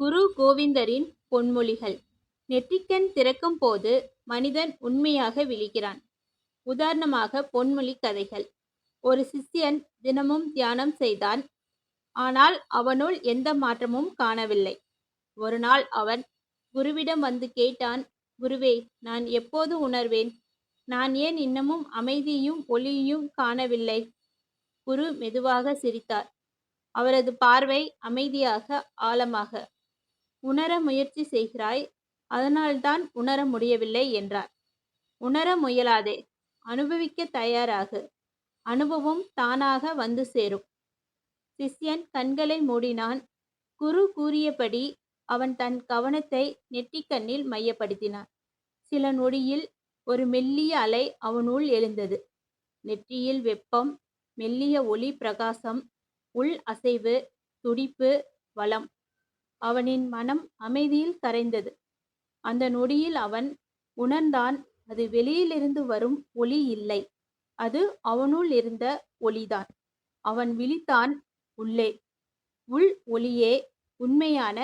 குரு கோவிந்தரின் பொன்மொழிகள். நெற்றிக்கண் திறக்கும் போது மனிதன் உண்மையாக விழிக்கிறான். உதாரணமாக பொன்மொழி கதைகள். ஒரு சிஷ்யன் தினமும் தியானம் செய்தான். ஆனால் அவனுள் எந்த மாற்றமும் காணவில்லை. ஒரு நாள் அவன் குருவிடம் வந்து கேட்டான் குருவே நான் எப்போது உணர்வேன்? நான் ஏன் இன்னமும் அமைதியும் ஒளியையும் காணவில்லை குரு மெதுவாக சிரித்தார். அவரது பார்வை அமைதியாக ஆழமாக உணர முயற்சி செய்கிறாய் அதனால்தான் உணர முடியவில்லை என்றார். உணர முயலாதே அனுபவிக்க தயாராகு. அனுபவம் தானாக வந்து சேரும். சிஷ்யன் கண்களை மூடினான். குரு கூறியபடி அவன் தன் கவனத்தை நெற்றிக்கண்ணில் மையப்படுத்தினான். சில நொடியில் ஒரு மெல்லிய அலை அவனுள் எழுந்தது. நெற்றியில் வெப்பம் மெல்லிய ஒளி பிரகாசம் உள் அசைவு துடிப்பு வளம். அவனின் மனம் அமைதியில் கரைந்தது. அந்த நொடியில் அவன் உணர்ந்தான் அது வெளியிலிருந்து வரும் ஒளி இல்லை அது அவனுள் இருந்த ஒளிதான். அவன் விழித்தான் உள்ளே உள் ஒளியே உண்மையான